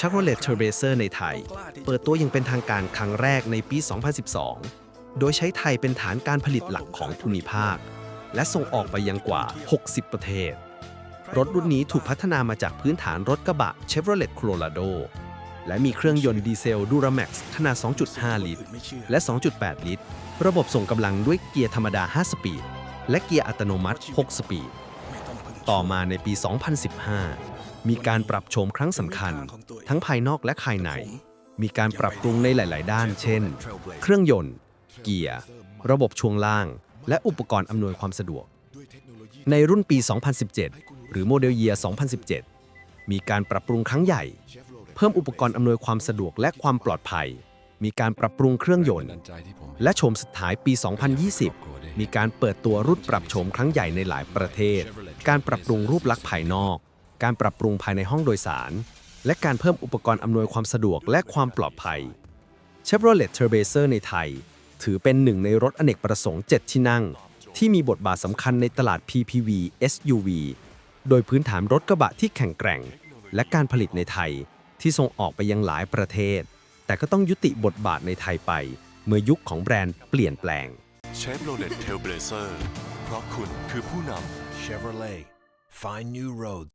Chevrolet Trailblazer ในไทย เปิดตัวอย่างเป็นทางการครั้งแรกในปี 2012 โดยใช้ไทยเป็นฐานการผลิตหลักของภูมิภาค และส่งออกไปยังกว่า 60 ประเทศ รถรุ่นนี้ถูกพัฒนามาจากพื้นฐานรถกระบะ Chevrolet Colorado และมีเครื่องยนต์ดีเซล Duramax ขนาด 2.5 ลิตร และ 2.8 ลิตร ระบบส่งกำลังด้วยเกียร์ธรรมดา 5 สปีด และเกียร์อัตโนมัติ 6 สปีด ต่อมาในปี 2015 มีการปรับโฉมครั้งสำคัญ ทั้งภายนอกและภายใน มีการปรับปรุงในหลาย ๆ ด้าน เช่น เครื่องยนต์ เกียร์ ระบบช่วงล่าง และอุปกรณ์อำนวยความสะดวก ในรุ่นปี 2017 หรือโมเดลเยียร์2017 มีการปรับปรุงครั้งใหญ่ เพิ่มอุปกรณ์อำนวยความสะดวกและความปลอดภัย มีการปรับปรุงเครื่องยนต์ และโฉมสุดท้ายปี 2020 มีการเปิดตัวรุ่นปรับโฉมครั้งใหญ่ในหลายประเทศ การปรับปรุงรูปลักษณ์ภายนอก การปรับปรุงภายในห้องโดยสาร และการเพิ่มอุปกรณ์อำนวยความสะดวกและความปลอดภัย Chevrolet Trailblazer ในไทย ถือเป็นหนึ่งในรถอเนกประสงค์ 7 ที่นั่ง ที่มีบทบาทสำคัญในตลาด PPV SUV โดยพื้นฐานรถกระบะที่แข็งแกร่ง และการผลิตในไทยที่ส่งออกไปยังหลายประเทศ แต่ก็ต้องยุติบทบาทในไทยไป เมื่อยุคของแบรนด์เปลี่ยนแปลง Chevrolet Trailblazer เพราะคุณคือผู้นำ Chevrolet. Find new Road